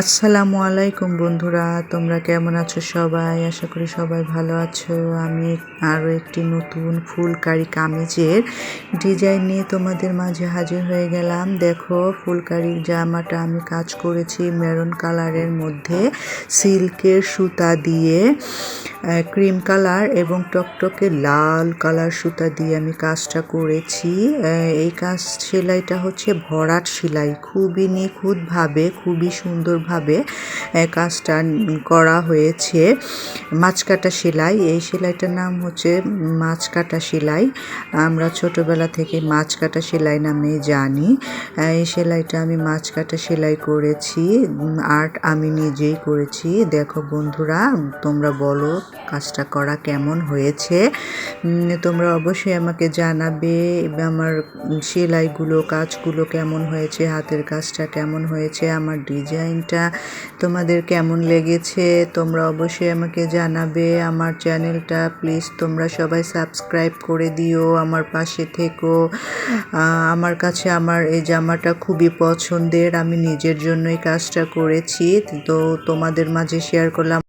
আসসালামু আলাইকুম বন্ধুরা, তোমরা কেমন আছো সবাই? আশা করি সবাই ভালো আছো। আমি আরও একটি নতুন ফুলকারি কামিজের ডিজাইন নিয়ে তোমাদের মাঝে হাজির হয়ে গেলাম। দেখো ফুলকারি জামাটা আমি কাজ করেছি মেরুন কালারের মধ্যে, সিল্কের সুতা দিয়ে। ক্রিম কালার এবং টকটকে লাল কালার সুতা দিয়ে আমি কাজটা করেছি। এই কাজ সেলাইটা হচ্ছে ভরাট সেলাই। খুবই নিখুঁতভাবে, খুবই সুন্দরভাবে কাজটা করা হয়েছে। মাছকাটা সেলাই, এই সেলাইটার নাম হচ্ছে মাছকাটা সেলাই। আমরা ছোটোবেলা থেকে মাছ কাটা সেলাই নামে জানি। এই সেলাইটা আমি মাছ কাটা সেলাই করেছি। আর্ট আমি নিজেই করেছি। দেখো বন্ধুরা, তোমরা বলো কাজটা করা কেমন হয়েছে? তোমরা অবশ্যই আমাকে জানাবে আমার সেলাইগুলো, কাজগুলো কেমন হয়েছে, হাতের কাজটা কেমন হয়েছে, আমার ডিজাইনটা তোমাদের কেমন লেগেছে? তোমরা অবশ্যই আমাকে জানাবে। আমার চ্যানেলটা প্লিজ তোমরা সবাই সাবস্ক্রাইব করে দিও আমার পাশে থেকো। আমার কাছে আমার এই জামাটা খুবই পছন্দের। আমি নিজের জন্যই কাজটা করেছি। তো তোমাদের মাঝে শেয়ার করলাম।